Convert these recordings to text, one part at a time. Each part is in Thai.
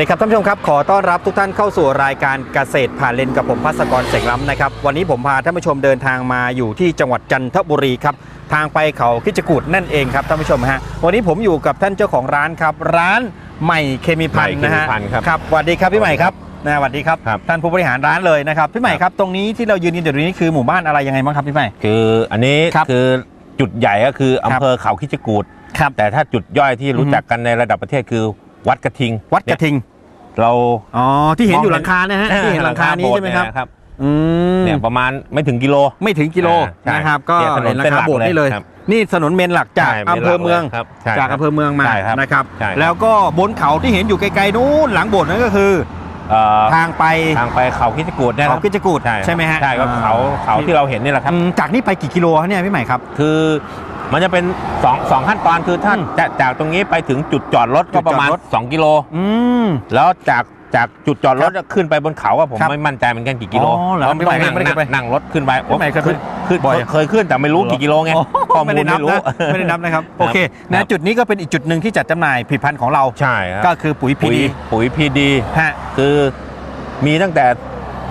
สวัสดีครับท่านผู้ชมครับ ขอต้อนรับทุกท่านเข้าสู่รายการเกษตรผ่านเลนกับผมพัสกรเสกล้ำนะครับวันนี้ผมพาท่านผู้ชมเดินทางมาอยู่ที่จังหวัดจันทบุรีครับทางไปเขาคิจกูดนั่นเองครับท่านผู้ชมฮะวันนี้ผมอยู่กับท่านเจ้าของร้านครับ ร้านใหม่เคมีพันธ์นะฮะใหม่เคมีพันธ์ครับ ครับสวัสดีครับพี่ใหม่ครับนะสวัสดีครับครับ ท่านผู้บริหารร้านเลยนะครับพี่ใหม่ครับตรงนี้ที่เรายืนอยู่เดี๋ยวนี้คือหมู่บ้านอะไรยังไงบ้างครับพี่ใหม่ คืออันนี้ครับคือจุดใหญ่ก็คือครับอำเภอเขาคิชกูดครับแต่ถ้าจุดย่อยที่อือรู้ฮึจักกันในระดับประเทศคือวัดกระทิงวัดกระทิง เราอ๋อที่เห็นอยู่มองหลังคานะฮะที่เห็นหลังคานี้ใช่ไหมครับโบสถ์อืมเนี่ยประมาณไม่ถึงกิโลไม่ถึงกิโลอ่าใช่นะครับ ก็เนี่ยถนนเห็นราเส้นหคาลักโบสถ์นี่เลยเลยครับนี่ถนนเมนหลักจากใช่อำเภอเมืองครับใช่จากครับอำเภอเมืองมาใช่ครับนะครับใช่ครับ แล้วก็บนเขาที่เห็นอยู่ไกลๆนู้นหลังโบสถ์นั่นก็คือเอ่อทางไปทางไปเขาคิชกูดเนี่ยคเขารับกิจกูดใช่ครับใช่ไหมฮะใช่ก็อ่เขาเขาที่เราเห็นนี่แหละครับอืมจากนี้ไปกี่กิโลครับเนี่ยพี่ใหม่ครับ คือ มันจะเป็นสองสองขั้นตอนคือถ้าอืมจะจากตรงนี้ไปถึงจุดจอดรถจุก็ดจอดประมาณรถ2กิโลอืมแล้วจากจากจุดจอดรถขึ้นไปบนเขาอะผมครับไม่มั่นใจเหมือนกันกี่กิโลอ๋อเหรอเพราะมันต้องนั่งไม่ได้นั่งไปนั่งรถขึ้นไปไม่ได้เคยไปขึ้นขึ้นบ่อยเคยขึ้นแต่ไม่รู้เหรอกี่กิโลไงอ๋อข้อมูลไม่ได้นับไม่รู้นะไม่ได้นับนะครับโอเคครันะบจุดนี้ก็เป็นอีกจุดหนึ่งที่จัดจำหน่ายผลิตภัณฑ์ของเราใช่ครับก็คือปุ๋ยพีปุ๋ยดีปุ๋ยพีดีฮะคือมีตั้งแต่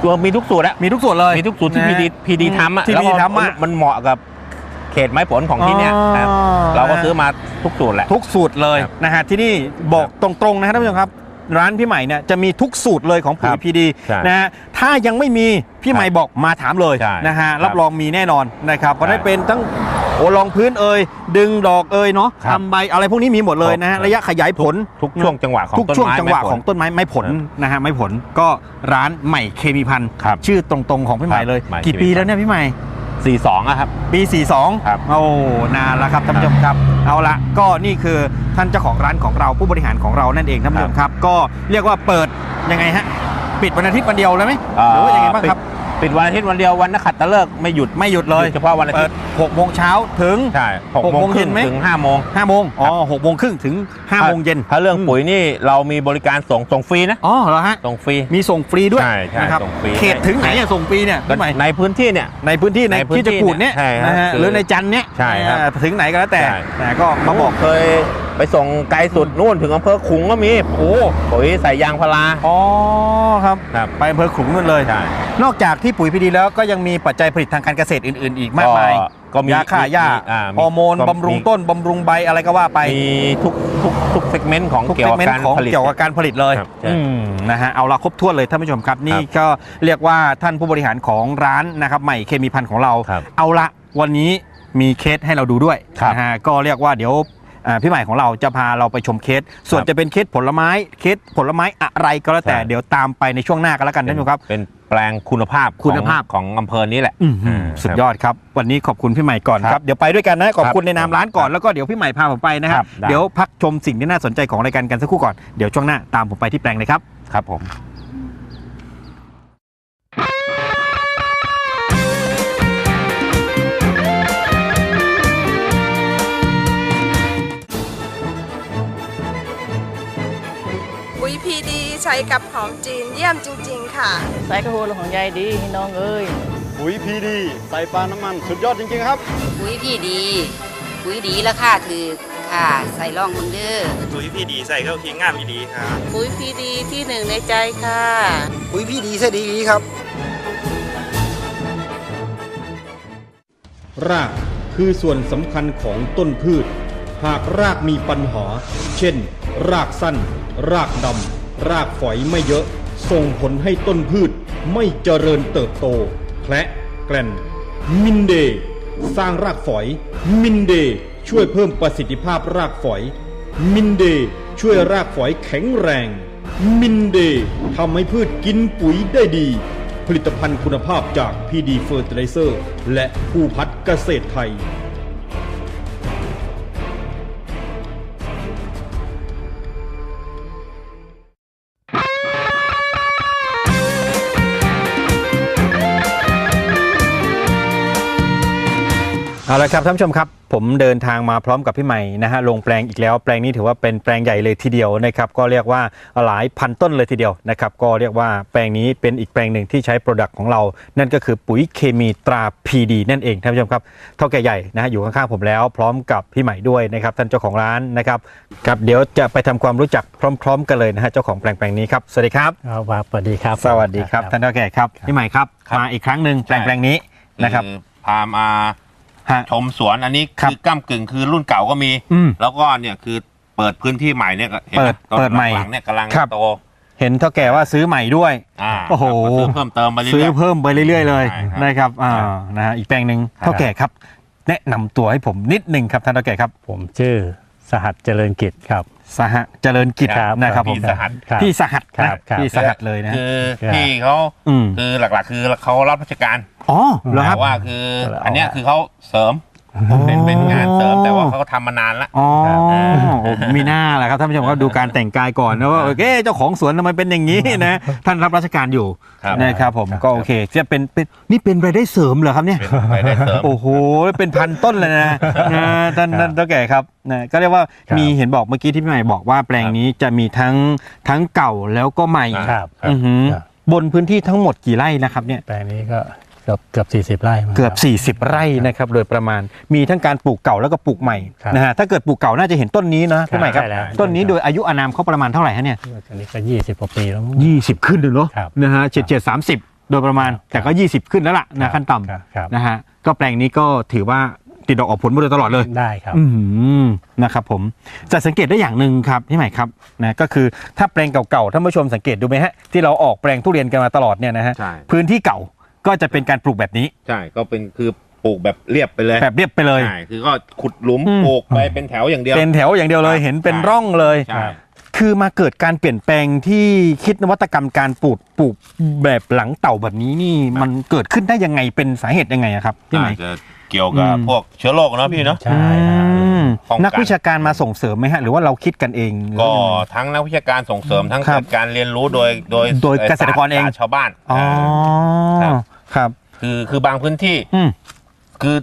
ตัวมีทุกสูตรอะมีทุกส่วนเลยมีทุกสูตรที่นะพีฮะดีพีดีทำอะที่แล้วพีก็ดีทำอะมันเหมาะกับ เขตไม้ผลของที่เนี้ยครับอ๋อ เราก็ซื้อมาทุกสูตรแหละ ทุกสูตรเลยครับนะฮะที่นี่บอกตรงๆนะฮะท่านผู้ชมครับ ร้านพี่ใหม่เนี่ยจะมีทุกสูตรเลยของปุ๋คยรับพีดีใช่นะฮะถ้ายังไม่มีพี่ใหม่บอกมาถามเลยใช่นะฮะครับรับรองมีแน่นอนนะครับเพราะใช่ได้เป็นทั้งโอรองพื้นเอ่ยดึงดอกเอ่ยเนาะครับทำใบอะไรพวกนี้มีหมดเลยนะฮะครับ ระยะขยายผล ทุกช่วงจังหวะของทุกต้นช่วงไม้จังหวะไม้ผล ของต้นไม้ไม้ผลครับนะฮะไม้ผลก็ร้านใหม่เคมีพันธ์ครับชื่อตรงๆของพี่ใหม่เลยใหม่กี่เคมีปีพันธ์แล้วเนี่ยพี่ใหม่ สี่สองอะครับ ปี 42 ครับโอ้ นานแล้วครับท่านผู้ชมครับ เอาละก็นี่คือท่านเจ้าของร้านของเราผู้บริหารของเรานั่นเองท่านผู้ชมครับ ก็เรียกว่าเปิดยังไงฮะ ปิดวันอาทิตย์วันเดียวเลยไหมหรือว่ายังไงบ้างครับ ปิดวันอาทิตย์วันเดียววันนักขัตฤกษ์ไม่หยุดไม่หยุดเลยเฉพาะวันอาทิเปิตดย์6โมงเช้าถึงใช่หกหกโมโมงงคเย็รึ่นงไหมถึงห้าโมง5โมงอ๋อ6โมงครึ่งถึง5โมงเย็นถ้าเรื่องปุ๋ยนี่เรามีบริการส่งส่งฟรีนะอ๋อเหรอฮะส่งฟรีมีส่งฟรีด้วยใช่ใช่นะครับส่งฟรีเขตถึงไหนอะส่งฟรีเนี่ยก็พี่ใหม่ในพื้นที่เนี่ยในพื้นที่ในในพื้นที่ที่จะกูดเนี่ยใช่ครับนะฮะคือหรือในจันทร์เนี่ยใช่ครับอ่าถึงไหนก็แล้วแต่ใช่แต่ก็มาบอกเคย ไปส่งไกลสุดนู่นถึงอำเภอขลุงก็มีโอ้ปุ๋ยใส่ยางพารา อ๋อครับ ครับไปอำเภอขลุงนั่นเลย ใช่ นอกจากที่ปุ๋ยพีดีแล้วก็ยังมีปัจจัยผลิตทางการเกษตรอื่น ๆ อีกมากมายก็มียาฆ่าหญ้าอ่ฮอร์โมนก็บำรุงต้นบำรุงใบอะไรก็ว่าไป มีทุกทุกทุกเซกเมนต์ของทุกเกี่ยวกับเมนการต์ของผลิต เกี่ยวกับการผลิตเลยครับใช่อืมนะฮะเอาละครบถ้วนเลยท่านผู้ชมครับ นี่ครับก็เรียกว่าท่านผู้บริหารของร้านนะครับใหม่เคมีพันธ์ของเรา ครับเอาละวันนี้มีเคสให้เราดูด้วยครับ นะฮะก็เรียกว่าเดี๋ยวอ่า พี่ใหม่ของเราจะพาเราไปชมเคส ส่วนครับจะเป็นเคสผลไม้เคสผลไม้อะไรก็แล้วแต่ใช่เดี๋ยวตามไปในช่วงหน้ากันแล้วกันท่านผู้ชมครับเป็นแปลงคุณภาพของคุณภาพของอำเภอนี้แหละอื้อหืออ่าสุดยอดครับ วันนี้ขอบคุณพี่ใหม่ก่อนคครัรับบเดี๋ยวไปด้วยกันนะขอบคุณครับในนามร้านก่อนแล้วก็เดี๋ยวพี่ใหม่พาผมไปนะคครัรับบได้เดี๋ยวพักชมสิ่งที่น่าสนใจของรายการกันสักครู่ก่อน เดี๋ยวช่วงหน้าตามผมไปที่แปลงเลยครับ ครับผม ยพีดีใช้กับหอมจีนเยี่ยมจริง ๆ ค่ะ ใส่กระโหลของยายดีพี่น้องเอ้ยปุ๋ยพีดีใส่ปลาน้ำมันสุดยอดจริง ๆ ครับปุ๋ยพี่ดีปุ๋ยดีราคาถือค่ะ ใส่ร่องมึงเด้อปุ๋ยพี่ดีใส่เข้าคิงงามอีดีครับปุ๋ยพีดีที่หนึ่งในใจค่ะปุ๋ยพีดีใส่ดีครับรากคือส่วนสำคัญของต้นพืช หากรากมีปัญหา เช่น รากสั้น รากดำรากฝอยไม่เยอะ ส่งผลให้ต้นพืชไม่เจริญเติบโต แคละแกลนมินเดย์สร้างรากฝอย มินเดย์ช่วยเพิ่มประสิทธิภาพรากฝอย มินเดย์ช่วยรากฝอยแข็งแรง มินเดย์ทำให้พืชกินปุ๋ยได้ดี ผลิตภัณฑ์คุณภาพจาก PD Fertilizer และผู้พัฒเกษตรไทย เอาละครับท่านผู้ชมครับ ผมเดินทางมาพร้อมกับพี่ใหม่นะฮะลงแปลงอีกแล้วแปลงนี้ถือว่าเป็นแปลงใหญ่เลยทีเดียวนะครับก็เรียกว่าหลายพันต้นเลยทีเดียวนะครับก็เรียกว่าแปลงนี้เป็นอีกแปลงหนึ่งที่ใช้โปรดักต์ของเรา นั่นก็คือปุ๋ยเคมีตรา PD นั่นเองท่านผู้ชมครับเท่าแก่ใหญ่นะฮะอยู่ข้างๆผมแล้วพร้อมกับพี่ใหม่ด้วยนะครับท่านเจ้าของร้านนะครับครับเดี๋ยวจะไปทำความรู้จักพร้อม ๆ กันเลยนะฮะเจ้าของแปลงแปลงนี้ครับสวัสดีครับครับสวัสดีครับ สวัสดีครับท่านเท่าแก่ครับพี่ใหม่ครับครับมาอีกครั้งหนึ่งแปลงแปลงนี้นะครับอพามา ฮะชมสวนอันนี้ครับคือก้ากึ่งคือรุ่นเก่าก็มี อืมแล้วก็เนี่ยคือเปิดพื้นที่ใหม่เนี่ยก็ห็นไหมเปิดต้นเปิดใหม่หลังๆเนี่ยกำลังครับ โตเห็นเท่าแก่ว่าซื้อใหม่ด้วย อ่าโอ้โห ก็ซื้อเพิ่มเติมไปเรื่ซื้ออย เพิ่มไปเรื่อย ๆ เลยใช่ครับ นะครับอ่าครับนะฮะอีกแปลงหนึ่งครับเท่าแก่ครับ แนะนำตัวให้ผมนิดหนึ่งครับท่านเท่าแก่ครับ ผมชื่อ สหัสเจริญกิจครับ สหเจริญกิจครับนะครับผมพี่สหัส ครับ พี่สหัสครันะบครับ พี่สหัสเลยนะฮะ คือครับพี่เขาอืม คือหลักๆ คือเขารับราชการอ๋อเหรอคแต่รับ ว่าคือเอาอันเนี้ยคือเขาเสริม เป็นเป็นงานเสริมแต่ว่าเขาก็ทำมานานละ อ๋อครับโอ้มีหน้าแหละครับท่านผู้ชมครับดูการแต่งกายก่อนนะว่าโอเคเจ้าของสวนทำไมเป็นอย่างนี้นะท่านรับราชการอยู่ครับ นะครับผมก็โอเคจะเป็นเป็นนี่เป็นรายได้เสริมเหรอครับเนี่ย เป็นรายได้เสริม โอ้โห เป็นพันต้นเลยนะ นะท่านท่านเท่าแก่ครับนะก็เรียกว่าครับ มีเห็นบอกเมื่อกี้ที่พี่ใหม่บอกว่าแปลงนี้จะมีทั้งทั้งเก่าแล้วก็ใหม่ครับครับอือหือครับบนพื้นที่ทั้งหมดกี่ไร่นะครับเนี่ย แปลงนี้ก็เกือบเกือบสี่สิบ40 ไร่มั้งเกือบครับ40 ไร่นะครับโดยประมาณมีทั้งการปลูกเก่าแล้วก็ปลูกใหม่ครับนะฮะถ้าเกิดปลูกเก่าน่าจะเห็นต้นนี้นะพี่ใหม่ครับใช่แล้วต้นนี้โดยอายุอานามเขาประมาณเท่าไหร่ฮะเนี่ยอันนี้ก็ยี่สิบกว่าปีแล้วมั้ง20 ขึ้นเลยเนาะครับนะฮะเจ็ดเจ็ดสามสิบโดยประมาณครับแต่ก็ 20 ขึ้นแล้วล่ะครันะบขั้นครับต่ำครับนะฮะก็แปลงนี้ก็ถือว่าติดดอกออกผลมาโดยตลอดเลยได้ครับอืมนะครับผมจะสังเกตได้อย่างหนึ่งครับพี่ใหม่ครับนะก็คือถ้าแปลงเก่าๆท่านผู้ชมสังเกตดูไหมฮะที่เราออกแปลงทุเรียนกันมาตลอดเนี่ยนะฮะใช่พื้นที่เก่า ก็จะเป็นการปลูกแบบนี้ ใช่ก็เป็นคือปลูกแบบเรียบไปเลยแบบเรียบไปเลย ใช่คือก็ขุดหลุมอืม ปลูกไปเป็นแถวอย่างเดียว เป็นแถวอย่างเดียวเลยครับเห็นเป็นใช่ ร่องเลย ใช่ คือมาเกิดการเปลี่ยนแปลงที่คิดนวัตกรรมการปลูกปลูกแบบหลังเต่าแบบนี้นี่มันเกิดขึ้นได้ยังไงเป็นสาเหตุยังไงอะครับพี่ใหม่อาจจะเกี่ยวกับอืม พวกเชื้อโรคเนอะพี่เนาะ ใช่ครับอืม ป้องกันนักวิชาการมาส่งเสริมไหมฮะ หรือว่าเราคิดกันเองหรือก็ว่ายังไง ทั้งนักวิชาการส่งเสริมทั้งครับเกิดการเรียนรู้โดยโดยโดยเกษตรกรเอง ศาสตชาวบ้านอ๋อครับครับ คือคือบางพื้นที่ อืม คือ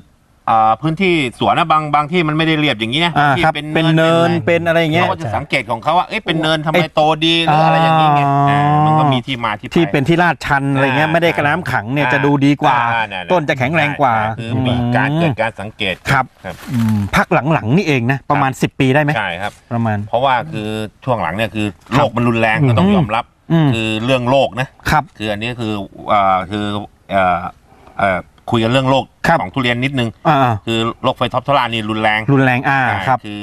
อ่าพื้นที่สวนนะบางบางที่มันไม่ได้เรียบอย่างนี้นะอ่าที่ครับเป็นเนินเป็นอะไรอย่างเงี้ย เขาก็จะสังเกตของเขาว่าเอ๊ะเป็นเนินทำไมเอ๊ะโตดีหรืออะไรอย่างนี้ไงอ๋ออ่ามันก็มีที่มาที่ไป ที่เป็นที่ลาดชันอะไรเงี้ยอ่าไม่ได้กระน้ำขังเนี่ยอ่าจะดูดีกว่า อ่านั่นแหละต้นจะแข็งแรงกว่าใช่คือมีการเกิดการสังเกตครับครับ อืมพักหลังๆนี่เองนะประมาณ 10 ปีได้ไหมใช่ครับ ประมาณ เพราะว่าคือช่วงหลังเนี่ยคือคโรรับคมันรุนแรงก็ต้องอืมยอมรับ อืม คือเรื่องโรคนะ ครับ คืออันนี้คืออ่าคือเอ่อเอ่อ คุยกันเรื่องโรคครับของทุเรียนนิดนึง อ่าคือโรคไฟท็อปทลานี่รุนแรงรุนแรงอ่าใช่ครับ คือ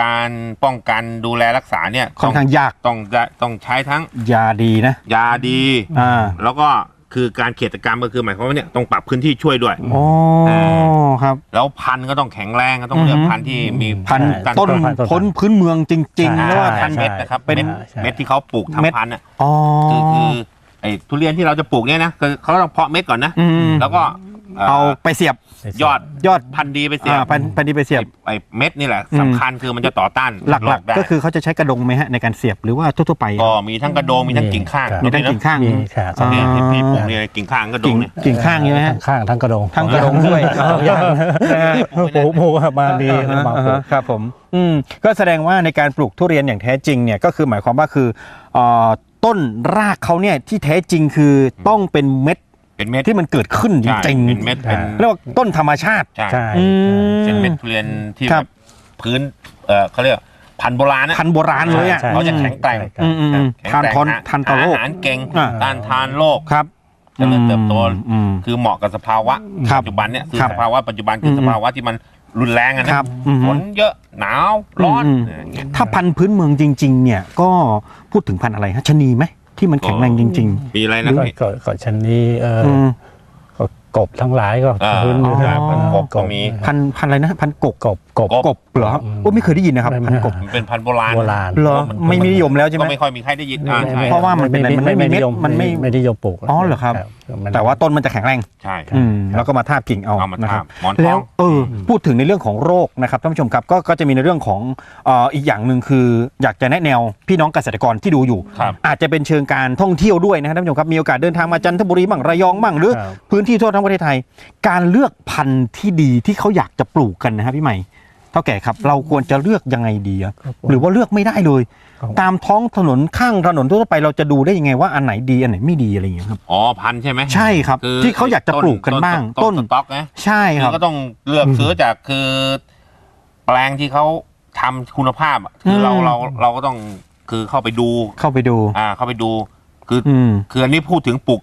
การป้องกันดูแลรักษาเนี่ยค่อนข้างยากต้องต้องต้องใช้ทั้งยาดีนะ ยาดีอ่าแล้วก็คือการเขตกรรมก็คือหมายความว่าเนี่ยต้องปรับพื้นที่ช่วยด้วยโอ้ครับ แล้วพันธุ์ก็ต้องแข็งแรงก็ต้องเลือกพันธุ์ที่มีพันธุ์การต้นพันธุ์ต้นพ้นพื้นเมืองจริงๆใช่แล้วว่าพันธุ์เม็ดนะครับเป็นเม็ดใช่เม็ดที่เขาปลูกเม็ดทำพันธุ์อะอ๋อคือคือ ไอ้ทุเรียนที่เราจะปลูกเนี่ยนะคือเขาต้องเพาะเม็ดก่อนนะ อืม แล้วก็เอาไปเสียบยอดยอดพันธุ์ดีไปเสียอ่าบพันพันธุ์ดีไปเสียบ ไอ้เม็ดนี่แหละอืมสำคัญคือมันจะต่อต้านหลักโรได้ๆ ก็คือเขาจะใช้กระดงไหมฮะในการเสียบหรือว่าทั่วๆไป ก็มีทั้งกระโดงมีทั้งกิ่งข้างครับมีทั้งกิ่งข้าง มีค่ะอ๋อเนี่ยที่พี่ปลูกเนี่ยกิ่งข้างกระโดกิ่งงเนี่ย กิ่งข้างใช่ไหมฮะทั้งข้างทั้งกระดงทั้งกระดงด้วย สองอย่างโอ้โหโอ้โหมาดีอ่าฮะมาอ่าปลูฮะกครับผมอืมก็แสดงว่าในการปลูกทุเรียนอย่างแท้จริงเนี่ยก็คือหมายความว่าคือเอ่อ ต้นรากเขาเนี่ยที่แท้จริงคือต้องเป็นเม็ดเป็นเม็ดที่มันเกิดขึ้นจใช่ริงเป็นเม็ดเป็นๆเรียกว่าต้นธรรมชาติใช่ใช่อืมเป็นเม็ดทุเรียนที่ครัแบบบพื้นเออเขาเรียกพันธุ์โบราณนะพันธุ์โบราณเลยอะใช่เขาจะแข็งแกร่งอืมอืมอืมแข็งทานแกร่งทอนะทานต่อโรคอาหารเก่งอ่าต้านทานโรคครับเจริญเติบโตอืมคือเหมาะกับสภาวะครับปัจจุบันเนี่ยคือครับสภาวะปัจจุบันคืออมสภาวะที่มัน รุนแรงอะนะครับอืม ฝนเยอะหนาวร้อนอืมอย่างเงี้ย ถ้าพันธุ์พื้นเมืองจริง ๆ เนี่ยก็พูดถึงพันธุ์อะไรฮะชะนีไหมที่มันแข็งแรงจริง มีอะไรนะก็พี่ก็ก็ชนนี้เออๆออืม ก็กบทั้งหลายก็อ่าพื้นอ๋อพันธุ์กบก็มี พันธุ์พันธุ์อะไรนะพันธุ์กกกบกบ กบเหรออืมโอ้ไม่เคยได้ยินนะครับไม่ พันธุ์กบมันเป็นพันธุ์โบราณโบราณ เหรอมันไม่มีนิยมแล้วใช่ไหม ก็ไม่ค่อยมีใครได้ยินอ่าใช่ เพราะว่ามันเป็นอะไรมันไม่มีเม็ดมันไม่ไม่ได้ยมปลูกอ๋อเหรอครับแต่ว่าต้นมันจะแข็งแรงใช่อืมแล้วก็มาทาบกิ่งเอาเอามานะคทารับบหมอนทแล้อวงเออพูดถึงในเรื่องของโรคนะครับท่านผู้ชมครับก็ก็จะมีในเรื่องของเอ่ออีกอย่างหนึ่งคือ อยากจะแนะแนวพี่น้องเกษตรกรที่ดูอยู่ ครับ อาจจะเป็นเชิงการท่องเที่ยวด้วยนะครับท่านผู้ชมครับมีโอกาสเดินทางมาจันทบุรีบ้างระยองบ้างหรือ ครับ พื้นที่ทั่วทั้งประเทศไทย การเลือกพันธุ์ที่ดีที่เขาอยากจะปลูกกันนะฮะพี่ใหม่ เท่าแก่ครับ เราควรจะเลือกยังไงดีอะครับผมหรือว่าเลือกไม่ได้เลย ครับ ตามท้องถนนข้างถนนทั่วไปเราจะดูได้ยังไงว่าอันไหนดีอันไหนไม่ดีอะไรอย่างเงี้ยครับ อ๋อพันธุ์ใช่ไหมใช่ครับคือที่เขาอยากจะปลูกกันบ้างต้ต้นน สต็อกนะใช่คคืรัอบ ก็ต้องเลือกซื้อจากคือ แปลงที่เขาทำคุณภาพอะคือเราอืมเราเราก็ต้องคือเข้าไปดู เข้าไปดู อ่า เข้าไปดู คือออืม คืออันนี้พูดถึงปลูก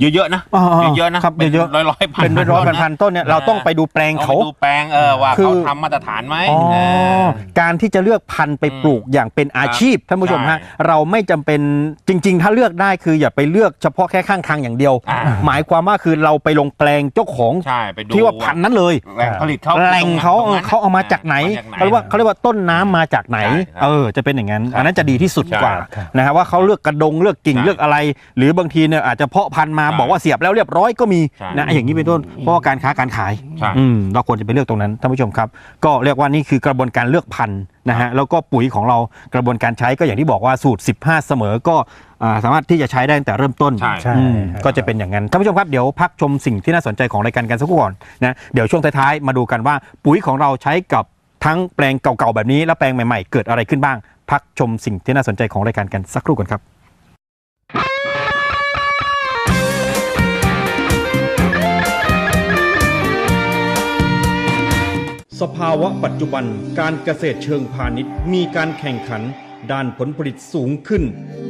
เยอะๆนะอ๋อเยอะๆนะครับเป็นเยอะร้อยร้อยๆพันเป็นร้อยๆพันๆต้นเนี่ยเราต้องไปดูแปลงเขาเขาดูแปลงเออว่าคือ เขาทำมาตรฐานไหมอ๋อเออ การที่จะเลือกพันธุ์ไปปลูกอย่างเป็นอาชีพท่านผู้ชมฮะใช่เราไม่จำเป็นจริง ๆ ถ้าเลือกได้คืออย่าไปเลือกเฉพาะแค่ข้างทางอย่างเดียว อ่า หมายความว่าคือเราไปลงแปลงเจ้าของใช่ไปดูที่ว่าพันธุ์นั้นเลย แหล่งผลิตเขาแหล่งเขาตรงนั้นเขาเอามาจากไหนมจเขาเรียกว่าเขาเรียกว่าต้นน้ำมาจากไหน ใช่ครับเออ จะเป็นอย่างนั้นครับอันนั้นจะดีที่สุดใช่กว่าครับ นะฮะว่าเขาเลือกกระดงเลือกกิ่งใช่เลือกอะไร หรือบางทีเนี่ยอาจจะเพาะพันธุ์มาใช่บอกว่าเสียบแล้วเรียบร้อยก็มีใช่นะอย่างนี้เป็นต้นเพราะว่าการค้าการขายใช่อืมเราควรจะไปเลือกตรงนั้นท่านผู้ชมครับ ก็เรียกว่านี่คือกระบวนการเลือกพันธุ์นะฮะแล้วก็ปุ๋ยของเรากระบวนการใช้ก็อย่างที่บอกว่าสูตร 15 เสมอก็อ่าสามารถที่จะใช้ได้ตั้งแต่เริ่มต้นใช่ใช่อืมครับก็จะเป็นอย่างนั้นท่านผู้ชมครับเดี๋ยวพักชมสิ่งที่น่าสนใจของรายการกันสักครู่ก่อนนะเดี๋ยวช่วงท้ายๆมาดูกันว่าปุ๋ยของเราใช้กับทั้งแปลงเก่าๆแบบนี้และแปลงใหม่ๆ เกิดอะไรขึ้นบ้าง พักชมสิ่งที่น่าสนใจของรายการกันสักครู่ก่อนครับ สภาวะปัจจุบันการเกษตรเชิงพาณิชย์ มีการแข่งขัน ด้านผลผลิตสูงขึ้น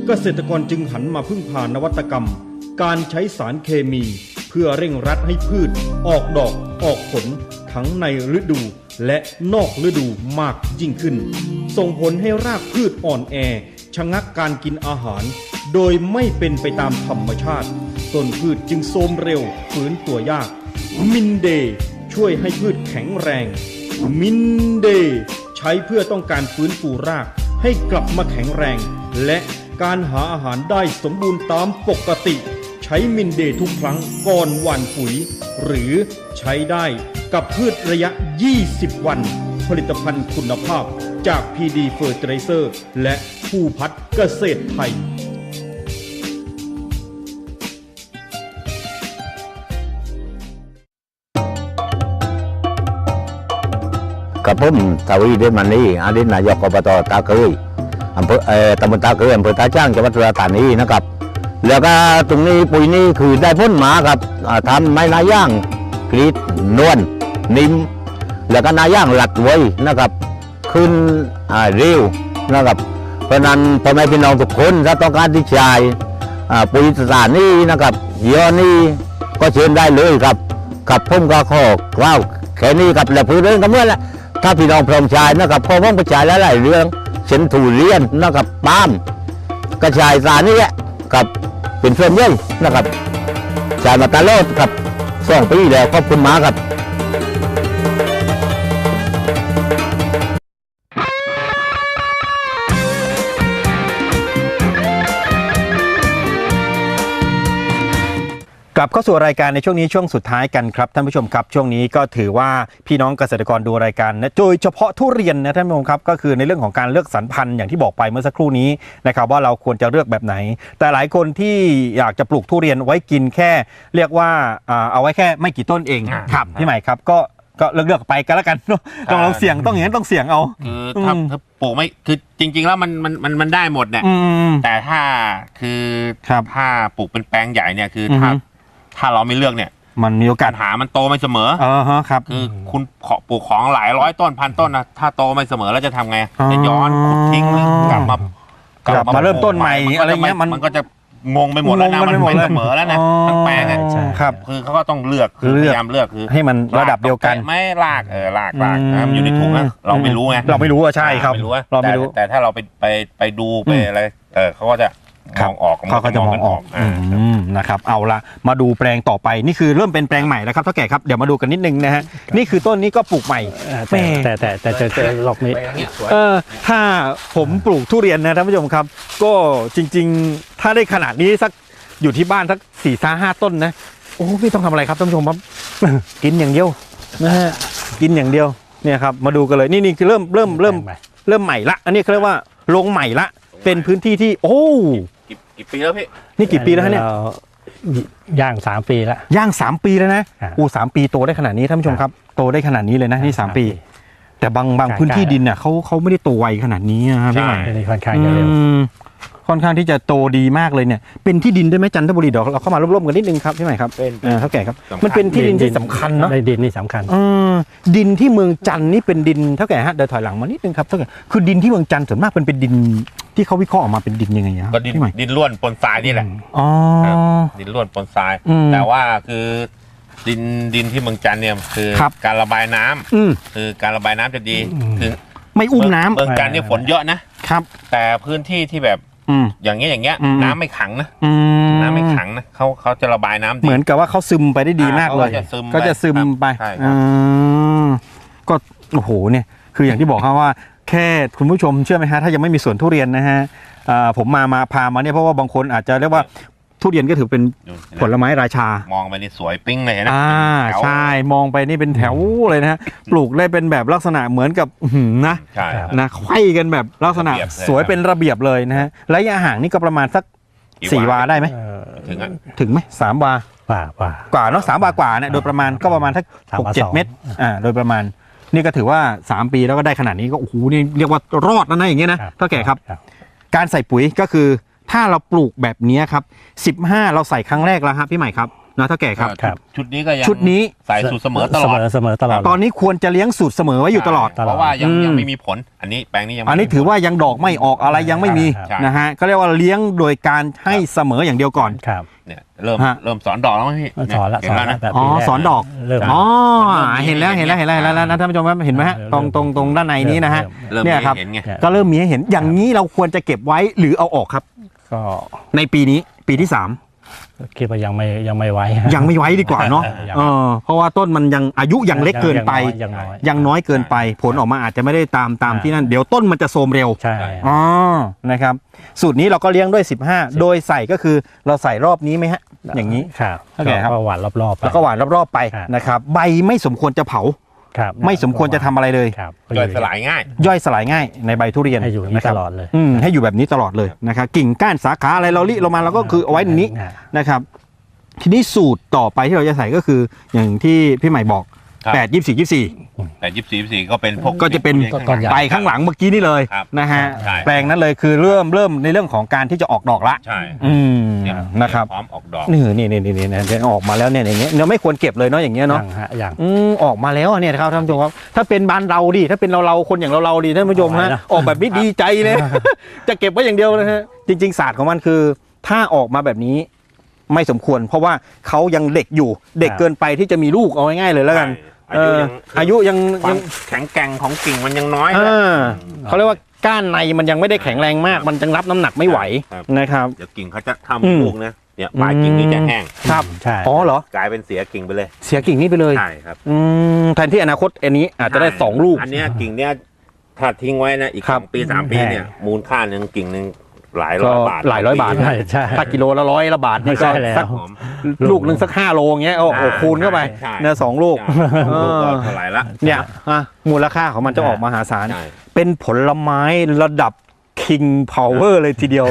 เกษตรกรจึงหันมาพึ่งพานวัตกรรม การใช้สารเคมี เพื่อเร่งรัดให้พืช ออกดอกออกผล ทั้งในฤดูและนอกฤดูมากยิ่งขึ้น ส่งผลให้รากพืชอ่อนแอ ชะงักการกินอาหาร โดยไม่เป็นไปตามธรรมชาติ ต้นพืชจึงโทรมเร็วฝืนตัวยากมินเดช่วยให้พืชแข็งแรง มินเดย์ใช้เพื่อต้องการฟื้นฟูราก ให้กลับมาแข็งแรง และการหาอาหารได้สมบูรณ์ตามปกติ ใช้มินเดย์ทุกครั้งก่อนหว่านปุ๋ย หรือใช้ได้กับพืชระยะ 20 วัน ผลิตภัณฑ์คุณภาพจาก PD Fertilizer และผู้พัฒเกษตรไทย กับผมทวีเดชมันนี่อดีตนายกอบตตาเกยอำเภอเอ่อตำบลตาเกยอำเภอตาจ้างจังหวัดสุราษฎร์ธานีนะครับ แล้วก็ตรงนี้ปุ๋ยนี้คือได้พ้นหมาครับอ่าทำไม้นาย่างกรีดนวลนิ่มแล้วก็นาย่างหลัดไว้นะครับ ขึ้นอ่าเร็วนะครับ เพราะนั้นพ่อแม่พี่น้องทุกคนถ้าต้องการที่จะใช้อ่าปุ๋ยสารนี้นะครับยี่ห้อนี้ก็เชิญได้เลยครับกับผมก็ขอกล่าวแค่นี้ครับแล้วพืชเรื่องก็เมื่อแหละ ถ้าพี่น้องพร้อมชายนะครับพอพ้องกระชายหลายๆเรื่องเช่นถุเรียนนะครับปาล์มกระชายสารนี่แหละกับเป็นเพื่อนใหญ่นะครับชายมาตาลอดครับสองปีแล้วขอบคุณมากครับ กลับเข้าสู่รายการในช่วงนี้ช่วงสุดท้ายกันครับท่านผู้ชมครับช่วงนี้ก็ถือว่าพี่น้องเกษตรกรดูรายการนะโดยเฉพาะทุเรียนนะท่านผู้ชมครับก็คือในเรื่องของการเลือกสรรพันธุ์อย่างที่บอกไปเมื่อสักครู่นี้นะครับว่าเราควรจะเลือกแบบไหน แต่หลายคนที่อยากจะปลูกทุเรียนไว้กินแค่ เรียกว่าอ่าเอาไว้แค่ไม่กี่ต้นเองอ่าครับพี่ใหม่ครับก็ก็เลือกเลือกๆไปกันแล้วกันเนอะต้องลองเสี่ยงต้องอย่างนั้นต้องเสี่ยงเอาคือถ้าอืมถ้าปลูกไม่คือจริง ๆ แล้วมันมันมันมันได้หมดเนี่ยอืมแต่ถ้าคือครับถ้าปลูกเป็นแปลงใหญ่เนี่ยคือออฮึถ้า ถ้าเราไม่เลือกเนี่ยมันมีโอกาปัสญหามันโตไม่เสมอ เออฮะครับ คือคุณขอปลูกของหลายร้อยต้นพันต้นนะถ้าโตไม่เสมอแล้วจะทำไงอ๋อจะย้อนขุดทิ้งหรือกลับมากลับมาเริ่มต้นใหม่ก็จอะไรเงี้ยมันมันก็จะงงไปหมดแล้วนะงงกัมันไปหมดไม่เลยเสมอแล้วนะอ๋อทั้งแปลงอะใช่ครับ คือเขาก็ต้องเลือกคือเลืพอก ยายามเลือกคือให้มันระดับเดียวกัน ไม่ลากเออลากลากนะมันอยู่ในถุงนะเราไม่รู้ไงเราไม่รู้ว่าใช่ครับไม่รู้ว่าเราไม่รู้ แต่แต่ถ้าเราไปไปไปดูไปอืมอะไรเออเขาก็จะครั มบองออกเขาก็จะมองออกอ่าอืมนะครับเอาละมาดูแปลงต่อไปนี่คือเริ่มเป็นแปลงใหม่แล้วครับเท่าแก่ครับเดี๋ยวมาดูกันนิดนึงนะฮะนี่คือต้นนี้ก็ปลูกใหม่เออแม่แต่แต่แต่แต่เจอเจอรอบนี้ไปอย่างเงี้ยสวยเออถ้าผมปลูกทุเรียนนะท่านผู้ชมครับ ก็จริง ๆ ถ้าได้ขนาดนี้สักอยู่ที่บ้านสักสี่ห้าห้าต้นนะโอ้ไม่ต้องทำอะไรครับท่านผู้ชมครับกินอย่างเดียวนะฮะกินอย่างเดียวเนี่ยครับมาดูกันเลยนี่นี่คือเริ่มเริ่มเริ่มแปลงใหม่เริ่มใหม่ละ อันนี้เขาเรียกว่าลงใหม่ละ เป็นพื้นที่ที่ โอ้ กี่กี่ปีแล้วพี่นี่กี่ปีแล้วฮะเนี่ยราย่างสามปีแล้วย่าง3ปีแล้วนะครับโอ้สามปีโตได้ขนาดนี้ท่านผู้ชมครับโตได้ขนาดนี้เลยนะนี่3ปี แต่บางบางใกล้ๆพื้นที่ดินน่ะเขาเขาไม่ได้โตไวขนาดนี้นะครับพี่ใหม่อันนี้ค่อนข้างจะเร็ว อืม ค่อนข้างที่จะโตดีมากเลยเนี่ยเป็นที่ดินได้ไหมจันทบุรีเดี๋ยวเราเข้ามาร่วมๆกันนิดนึงครับพี่ใหม่ครับเป็นอ่าเท่าแก่ครับสำคัญมันเป็นที่ดินที่สำคัญเนาะ ในดินนี่สำคัญเออดินที่เมืองจันทร์นี่เป็นดินเท่าแก่ฮะเดี๋ยวถอยหลังมานิดนึงครับเท่าแก่คือดินที่เมืองจันทร์ส่วนมากเป็นเป็นดินที่เขาวิเคราะห์ออกมาเป็นดินยังไงครับก็ดินพี่ใหม่ดินล้วนปนทรายนี่แหละ อ๋อครับดินล้วนปนทราย อืมแต่ว่าคือดินดินที่เมืองจันทร์เนี่ยคือครับ การระบายน้ำอืมคือการระบายน้ำจะดีอืม คือไม่อุ้มน้ำเมืองจันทร์เนี่ยฝนเยอะนะ ครับ แต่พื้นที่ที่แบบ อืม อย่างเงี้ยอย่างเงี้ย อืม น้ำไม่ขังนะอืมน้ำไม่ขังนะเขาเขาจะระบายน้ำดี เหมือนกับว่าเขาซึมไปได้ดีมากเลย อ่าเขาก็จะซึมก็จะซึมไปใช่ครับ อืมก็โอ้โหเนี่ย คืออย่างที่บอกครับว่าแค่คุณผู้ชมเชื่อไหมฮะถ้ายังไม่มีสวนทุเรียนนะฮะอ่าผมมามาพามาเนี่ยเพราะว่าบางคนอาจจะเรียกว่า ทุเรียนก็ถือเป็นดูผลไม้ราชา มองไปนี่สวยปิ้งเลยนะอ่าแถวใช่มองไปนี่เป็นแถวเลยนะฮะปลูกได้เป็นแบบลักษณะเหมือนกับอื้อหือนะใช่ครับนะไขว้กันแบบลักษณะระเบียบเลยสวยเป็นระเบียบเลยนะฮะระยะห่างนี่ก็ประมาณสักกี่สี่วาได้ไหมเออถึงอะถึงไหมสามวาป่าป่ากว่าเนาะสามวากว่าเนี่ยโดยประมาณก็ประมาณทักสามหกวาเจ็ดสองเมตรอ่าโดยประมาณ นี่ก็ถือว่า 3 ปีแล้วก็ได้ขนาดนี้ก็โอ้โหนี่เรียกว่ารอดแล้วนะอย่างเงี้ยนะเท่าแก่ครับ การใส่ปุ๋ยก็คือ ถ้าเราปลูกแบบเนี้ยครับ 15 เราใส่ครั้งแรกแล้วครับพี่ใหม่ครับนะเท่าแก่ครับ ครับ ชุดนี้ก็ยังชุดนี้ใส่สูตรเสมอตลอดเสมอเสมอตลอดตอนนี้ควรจะเลี้ยงสูตรเสมอไว้อยู่ตลอดตลอดเพราะว่ายังอืมยังไม่มีผล อันนี้แปลงนี้ยังไม่อันนี้มีถือว่ายังดอกไม่ออกอะไรยังไม่มีใช่นะฮะก็เรียกว่าเลี้ยงโดยการให้เสมออย่างเดียวก่อนครับเนี่ยเริ่มฮะเริ่มสอนดอกแล้วมั้งพี่สอนละเห็สอนแล้วละนะแบบอ๋อปีแรสอนดอกเริ่มอ๋อมันเริ่มมีเห็นแล้วเห็นแล้วเห็นแล้วเห็นแล้วนะท่านผู้ชมครับเห็นไหมฮะตรงตรงตรงด้านในนี้นะฮะเริ่มเนี่ยมีครับเห็นไงก็เริ่มมีให้เห็นอย่างนี้เราควรจะเก็บไว้หรือเอาออกครับ ก็ในปีนี้ปีที่3คิดว่ายังไม่ยังไม่ไว้ ยังไม่ไว้ดีกว่าเนาะยังเออเพราะว่าต้นมันยังอายุยังเล็กเกินไปยังน้อยยังน้อยเกินไป ผลออกมาอาจจะไม่ได้ตามตามที่นั่นเดี๋ยวต้นมันจะโทรมเร็วใช่อ๋อนะครับ สูตรนี้เราก็เลี้ยงด้วย 15 โดยใส่ก็คือเราใส่รอบนี้ไหมฮะ อย่างนี้ครับโอเคครับก็หวานรอบๆไปแล้วก็หวานรอบๆไปครับนะครับ ใบไม่สมควรจะเผา ครับไม่สมควรจะทำอะไรเลย ครับย่อยสลายง่าย ย่อยสลายง่ายในใบทุเรียนให้อยู่อย่างนี้นะคตรับลอดเลยอืมให้อยู่แบบนี้ตลอดเลยนะครับกิ่งก้านสาขาอะไรเราลิลงมาเราก็คือเอาไว้ในนี้อ่านะครับทีนี้สูตรต่อไปที่เราจะใส่ก็คืออย่างที่พี่ใหม่บอกครับ8 24แต่ยี่สิบสี่สี่ก็เป็นพวกก็จะเป็น ก็ก้อนใหญ่24ไปข้างหลังเมื่อกี้นี่เลยครับนะฮะใช่ แปลงนั้นเลยคือเริ่มเริ่มในเรื่องของการที่จะออกดอกละ ใช่ อืม เนี่ยนะครับพร้อมออกดอกนี่นี่นี่นี่นี่เนี่ยออกมาแล้วเนี่ยอย่างเงี้ยเราไม่ควรเก็บเลยเนาะอย่างเงี้ยเนาะยังฮะยังอืมออกมาแล้วอะเนี่ยครับท่านผู้ชมครับถ้าเป็นบ้านเราดิถ้าเป็นเราเราคนอย่างเราเราดิท่านผู้ชมฮะเอาไว้นะออกแบบนี้ดีใจเลยจะเก็บไว้อย่างเดียวนะฮะจริง ๆ ศาสตร์ของมันคือ ถ้าออกมาแบบนี้ไม่สมควร เพราะว่าเขายังเด็กอยู่เด็กเกินไปที่จะมีลูกเอาง่ายๆเลยแล้วกันใช่อายุยังเอออายุยังควายัมงแข็งแกร่งของกิ่งมันยังน้อยเอเลยอเขาเรียกว่า ก้านในมันยังไม่ได้แข็งแรงมาก มันยังรับน้ำหนักไม่ไหวครับ นะครับ เดี๋ยวกิ่งเขาจะอืม ทำลูกนะเนี่ยปลายกิ่งนี้จะแห้งครับใช่อ๋อเหรอ กลายเป็นเสียกิ่งไปเลยเสียกิ่งนี้ไปเลยใช่ครับอืมแทนที่อนาคตอันนี้อาจจะได้สองลูก อันเนี้ยกิ่งเนี้ยถ้าทิ้งไว้นะอีกครัสบองปีสามปีเนี่ยมูลค่าหนึ่งกิ่งหนึ่ง หลายร้ก็อยบาทหลายร้อยบาทใช่ใช่ถ้ากิโลละร้อยละบาทนี่ก็ใช่แล้วสักผมลูกหนึ่งสักห้าโลอย่างเงี้ยโอ้โหใช่คูณเข้าไปใช่เนี่ยสองลูกใช่ลูกก็เออเท่าไหร่ละเนี่ยอะมูลค่าของมันจะออกมหาศาลใช่เป็นผลไม้ระดับ king power เลยทีเดียว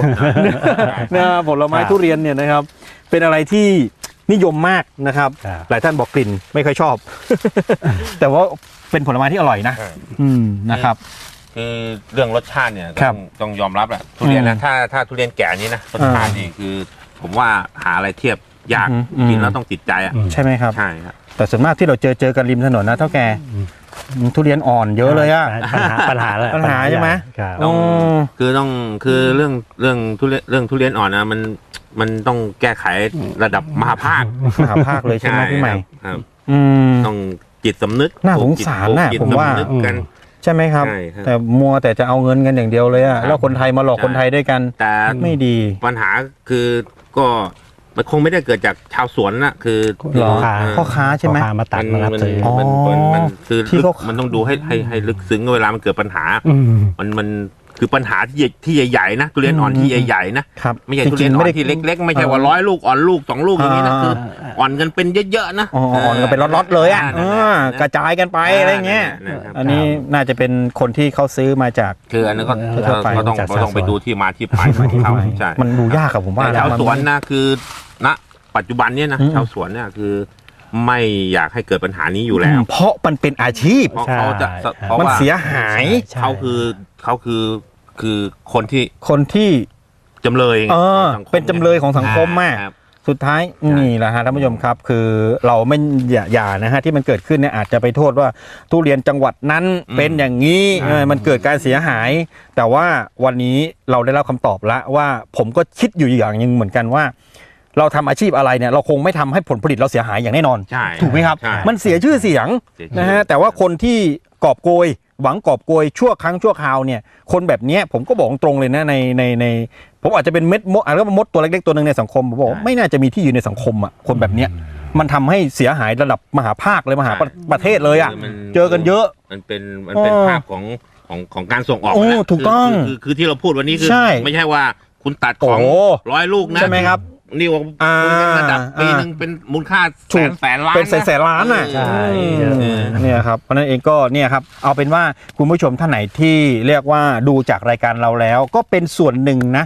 นะผลไม้ครับทุเรียนเนี่ยนะครับ เป็นอะไรที่นิยมมากนะครับครับ หลายท่านบอกกลิ่นไม่ค่อยชอบ แต่ว่าเป็นผลไม้ที่อร่อยนะใช่อืมนะครับ คือเรื่องรสชาติเนี่ยครัต้บองต้องยอมรับแหละทุเรียนอืนะมถ้าถ้าทุเรียนแก่นี้นะรสชาตินี่คือ ผมว่าหาอะไรเทียบยากอืมอืม กินแล้วต้องติดใจอะอืมใช่ไหมครับ ใช่ครับ แต่ส่วนมากที่เราเจอเจอกันริมถนนนะเท่าแกทุเรียนอ่อนเยอะเลยอะ ปัญหาปัญหาแล้วปัญหาใช่ไหม ครับ ต้องอ๋อคือต้องคือเรื่องเรื่องทุเรียนเรื่องทุเรียนอ่อนนะมันมันต้องแก้ไขระดับมหาภาคมหาภาคเลยใช่ไหมพี่ใหม่ ครับอืม ต้องจิตสำนึกน่าสงสารน่ะปลูกจิตผมว่า สำนึกกัน ใช่ไหมครับ ใช่ครับ แต่มัวแต่จะเอาเงินกันอย่างเดียวเลยอะครับแล้วคนไทยมาหลอกใช่คนไทยด้วยกันแต่ไม่ดี ปัญหาคือก็มันคงไม่ได้เกิดจากชาวสวนนะคือหรอ เพ่อค้าใช่ไหม พ่อค้ามาตัดมารับซื้ออ๋อมันมันมันคือที่เขามันต้องดูให้ให้ให้ลึกซึ้งเวลามันเกิดปัญหา อืม มันมัน คือปัญหาที่ใหญ่ที่ใหญ่ๆนะทุเรียนอ่อนอืมที่ใหญ่ๆนะครับไม่ใช่จทุริเรียงนๆอ่ไม่อนได้ที่เล็ก ๆ ไม่ใช่ว่าร้อยลูกอ่อนลูกสองลูกอย่างนี้นะอ่าคืออ่อนกันเป็นเยอะๆนะอ๋ออ่อนกันเป็นล็อตๆเลยอะาเอนั่นอน่ะกระจายกันไปอะไรเงี้ยนั่นน่ะครับอันนี้น่าจะเป็นคนที่เขาซื้อมาจากคืออันนั้นก็เออก็ไปก็ต้องจากก็ต้องชาวสวนไปดูที่มาที่ไปที่มาที่ของไปเขาใช่มันดูยากกับผมว่าแต่แล้ชาวมันสวนนะคือณปัจจุบันเนี่ยนะอืมชาวสวนเนี่ยคือไม่อยากให้เกิดปัญหานี้อยู่แล้ว เพราะมันเป็นอาชีพเพราะเขาจะใช่เพราะมันว่าเสียหายใช่เขาคือ เขาคือคือคนที่คนที่จำเลยเออของสังคมเป็นจำเลยของสังคมมาก ครับ สุดท้ายนี่แหละฮะท่านผู้ชมครับ คือเราไม่อย่าอย่านะฮะที่มันเกิดขึ้นเนี่ยอาจจะไปโทษว่าทุเรียนจังหวัดนั้นอืมเป็นอย่างนี้อ่าเออมันเกิดการเสียหาย แต่ว่าวันนี้เราได้รับคำตอบแล้วว่าผมก็คิดอยู่อย่างหนึงเหมือนกันว่า เราทำอาชีพอะไรเนี่ยเราคงไม่ทำให้ผลผลิตเราเสียหายอย่างแน่นอน ใช่ถูกไหมครับ ใช่ มันเสียชื่อเสียงเสียชื่อ นะฮะแต่ว่าคนที่กอบโกย หวังกอบโกยชั่วครั้งชั่วคราวเนี่ยคนแบบเนี้ยผมก็บอกตรงเลยนะในในในผมอาจจะเป็นเม็ดมดอาจจะเป็นมดตัวเล็กๆตัวหนึ่งในสังคมผมบอกว่าไม่น่าจะมีที่อยู่ในสังคมอะคนแบบเนี้ยมันทำให้เสียหายระดับมหาภาคเลยมหาประประเทศเลยอะมันเจอกันเยอะมันเป็นมันเป็นเออภาพของของของการส่งออกโอ้นะถูกต้องคือคือคือที่เราพูดวันนี้คือใช่ไม่ใช่ว่าคุณตัดของโอ้ร้อยลูกนะใช่ไหมครับ นี่ว่าอ่าระดับปีหนึ่งเป็นมูลค่าแสถูนกแสนล้านเป็นแสนแสนล้านอะใช่อืมเนี่ยครับเพราะฉะนั้นเองก็เนี่ยครับเอาเป็นว่าคุณผู้ชมท่านไหนที่เรียกว่าดูจากรายการเราแล้ว ก็เป็นส่วนหนึ่งนะ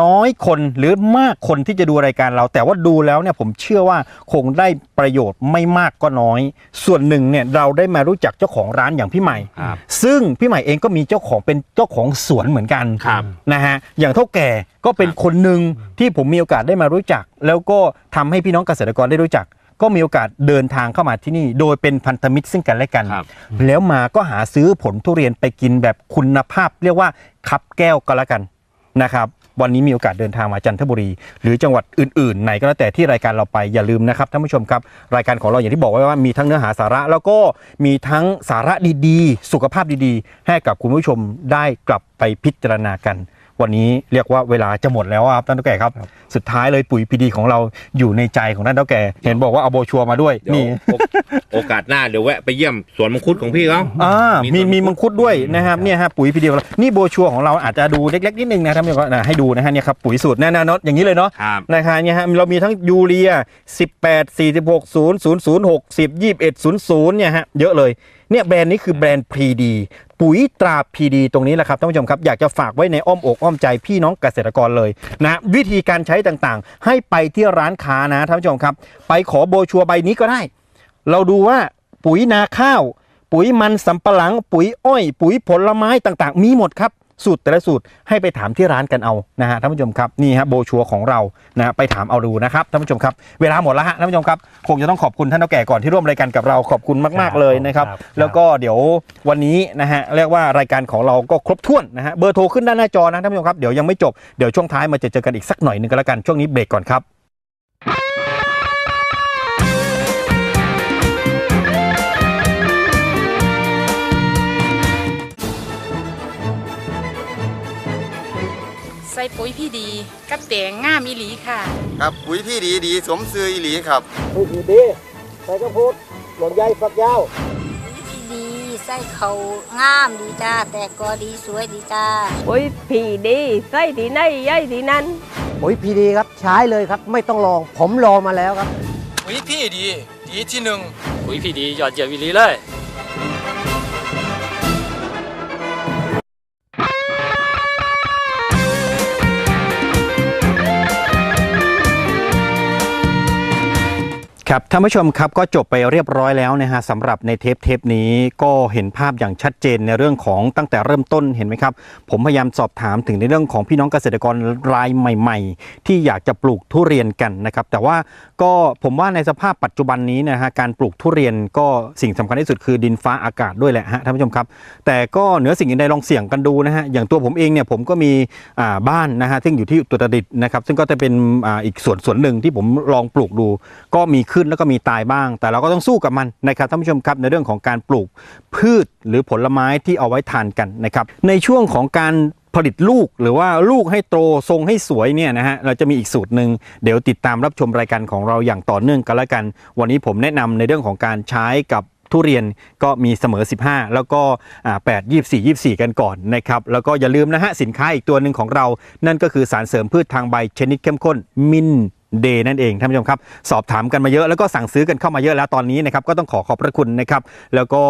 น้อยคนหรือมากคนที่จะดูรายการเรา แต่ว่าดูแล้วเนี่ยผมเชื่อว่าคงได้ประโยชน์ไม่มากก็น้อย ส่วนหนึ่งเนี่ยเราได้มารู้จักเจ้าของร้านอย่างพี่ใหม่ ครับซึ่งพี่ใหม่เองก็มีเจ้าของเป็นเจ้าของสวนเหมือนกันครับนะฮะอย่างเท่าแก่ก็เป็นคนหนึ่งที่ผมมีโอกาสได้มารู้จัก แล้วก็ทำให้พี่น้องเกษตรกรได้รู้จัก ก็มีโอกาสเดินทางเข้ามาที่นี่ โดยเป็นพันธมิตรซึ่งกันและกัน ครับ แล้วมาก็หาซื้อผลทุเรียนไปกินแบบคุณภาพ เรียกว่าคับแก้วก็แล้วกันนะครับ วันนี้มีโอกาสเดินทางมาจันทบุรี หรือจังหวัดอื่นๆ ไหนก็แล้วแต่ที่รายการเราไปอย่าลืมนะครับท่านผู้ชมครับ รายการของเราอย่างที่บอกไว้ว่ามีทั้งเนื้อหาสาระ แล้วก็มีทั้งสาระดีๆ สุขภาพดีๆ ให้กับคุณผู้ชมได้กลับไปพิจารณากัน วันนี้เรียกว่าเวลาจะหมดแล้วอะครับท่านเฒ่าแก่ครับ สุดท้ายเลยปุ๋ยพีดีของเราอยู่ในใจของท่านเฒ่าแก่ เห็นบอกว่าเอาโบรชัวร์มาด้วยเดี๋ยวนี่โอโอกาสหน้าเดี๋ยวแวะไปเยี่ยมสวนมังคุดของพี่เขาอ่ามีต้นมีมังคุดด้วยนะครับเนี่ยฮะปุ๋ยพีดีของเรานี่โบรชัวร์ของเราอาจจะดูเล็กๆนิดนึงนะท่านผู้ชมก็นะให้ดูนะฮะเนี่ยครับปุ๋ยสูตรแน่ๆเนาะอย่างนี้เลยเนาะครับนะครับเนี่ยฮะเรามีทั้งยูเรีย 18 46 0 0 0 6 10 21 00เนี่ยฮะเยอะเลย เนี่ยแบรนด์นี้คือแบรนด์พีดีปุ๋ยตราพีดีตรงนี้แหละครับท่านผู้ชมครับอยากจะฝากไว้ในอ้อมอกอ้อมใจพี่น้องเกษตรกรเลยนะวิธีการใช้ต่างๆ ให้ไปที่ร้านค้านะท่านผู้ชมครับ ไปขอโบชัวใบนี้ก็ได้ เราดูว่าปุ๋ยนาข้าว ปุ๋ยมันสำปะหลัง ปุ๋ยอ้อย ปุ๋ยผลไม้ต่างๆ มีหมดครับ สูตรแต่ละสูตรให้ไปถามที่ร้านกันเอานะฮะท่านผู้ชมครับนี่ฮะโบรชัวร์ของเรานะฮะไปถามเอาดูนะครับท่านผู้ชมครับเวลาหมดแล้วฮะท่านผู้ชมครับคงจะต้องขอบคุณท่านเฒ่าแก่ก่อนที่ร่วมรายการกับเราขอบคุณมากๆเลยนะครับครับแล้วก็เดี๋ยววันนี้นะฮะเรียกว่ารายการของเราก็ครบถ้วนนะฮะเบอร์โทรขึ้นด้านหน้าจอนะท่านผู้ชมครับเดี๋ยวยังไม่จบเดี๋ยวช่วงท้ายมาเจอเจอกันอีกสักหน่อยหนึงก็แล้วกันช่วงนี้เบรกก่อนครับ ใส่ปุ๋ยพี่ดี กับแดงง่ามอีหลีค่ะ ครับปุ๋ยพี่ดีดีสมซื้ออีหลีครับปุ๋ยดีใส่กระพุดหลงใยฝักยาวพี่ดีใส่เขางามดีจ้าแต่ก็ดีสวยดีจ้าปุ๋ยผีดีใส่ที่ไหนย่อยที่นั่นปุ๋ยพีดีครับใช้เลยครับ ไม่ต้องลองผมลองมาแล้วครับปุ๋ยพี่ดี ดีที่หนึ่งปุ๋ยพี่ดียอดเยี่ยมวิลีเลย ครับท่านผู้ชมครับก็จบไปเรียบร้อยแล้วนะฮะสำหรับในเทปเทปนี้ก็เห็นภาพอย่างชัดเจนในเรื่องของตั้งแต่เริ่มต้นเห็นไหมครับ ผมพยายามสอบถามถึงในเรื่องของพี่น้องเกษตรกรรายใหม่ ๆ ที่อยากจะปลูกทุเรียนกันนะครับแต่ว่าก็ผมว่าในสภาพปัจจุบันนี้นะฮะการปลูกทุเรียนก็สิ่งสำคัญที่สุดคือดินฟ้าอากาศด้วยแหละฮะท่านผู้ชมครับ แต่ก็เหนือสิ่งอื่นใดลองเสี่ยงกันดูนะฮะอย่างตัวผมเองเนี่ยผมก็มีบ้านนะฮะซึ่งอยู่ที่อุตรดิตถ์นะครับซึ่งก็จะเป็นออีกส่วนส่วนหนึ่งที่ผมลองปลูกดูก็มีขึ้นนแล้วก็มีตายบ้าง แต่เราก็ต้องสู้กับมันนะครับท่านผู้ชมครับในเรื่องของการปลูกพืชหรือผลไม้ที่เอาไว้ทานกันนะครับในช่วงของการผลิตลูกหรือว่าลูกให้โตทรงให้สวยเนี่ยนะฮะเราจะมีอีกสูตรหนึ่งเดี๋ยวติดตามรับชมรายการของเราอย่างต่อเนื่องกันล้วกัน วันนี้ผมแนะนำในเรื่องของการใช้กับทุเรียนก็มีเสมอ 15 แล้วก็ 8 24 24 กันก่อนนะครับ แล้วก็อย่าลืมนะฮะ สินค้าอีกตัวหนึ่งของเรา นั่นก็คือสารเสริมพืชทางใบชนิดเข้มข้นมิน เดย์นั่นเองท่านผู้ชมครับ สอบถามกันมาเยอะแล้วก็สั่งซื้อกันเข้ามาเยอะแล้วตอนนี้นะครับก็ต้องขอขอบพระคุณนะครับแล้วก็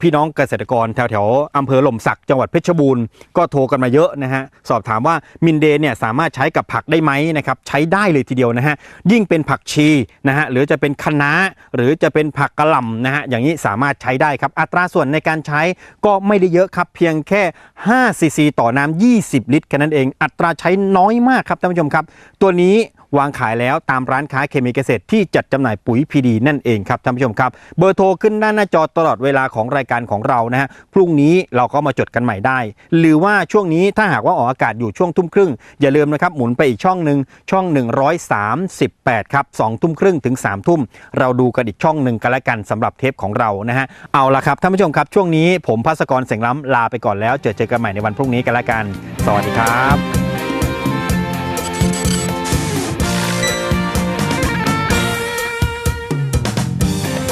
พี่น้องเกษตรกรแถวแถวอำเภอหล่มสักจังหวัดเพชรบูรณ์ก็โทรกันมาเยอะนะฮะสอบถามว่ามินเดย์เนี่ยสามารถใช้กับผักได้ไหมนะครับใช้ได้เลยทีเดียวนะฮะยิ่งเป็นผักชีนะฮะหรือจะเป็นคะน้าหรือจะเป็นผักกระหล่ำนะฮะอย่างนี้สามารถใช้ได้ครับอัตราส่วนในการใช้ก็ไม่ได้เยอะครับเพียงแค่5ซีซีต่อน้ำ20 ลิตรแค่นั้นเอง อัตราใช้น้อยมากครับท่านผู้ชมครับ ตัวนี้ วางขายแล้วตามร้านค้าเคมีเกษตรที่จัดจำหน่ายปุ๋ยพีดีนั่นเองครับท่านผู้ชมครับ เบอร์โทรขึ้นด้านหน้าจอตลอดเวลาของรายการของเรานะฮะพรุ่งนี้เราก็มาจดกันใหม่ได้ หรือว่าช่วงนี้ถ้าหากว่าออกอากาศอยู่ช่วงทุ่มครึ่ง อย่าลืมนะครับหมุนไปอีกช่องหนึ่งช่อง 138 ครับ2ทุ่มครึ่งถึง3ทุ่ม เราดูกันอีกช่องหนึ่งกันละกันสำหรับเทปของเรานะฮะเอาละครับท่านผู้ชมครับช่วงนี้ผมพัสกรเสงล้ำลาไปก่อนแล้ว เจอเจอกันใหม่ในวันพรุ่งนี้กันละกัน สวัสดีครับ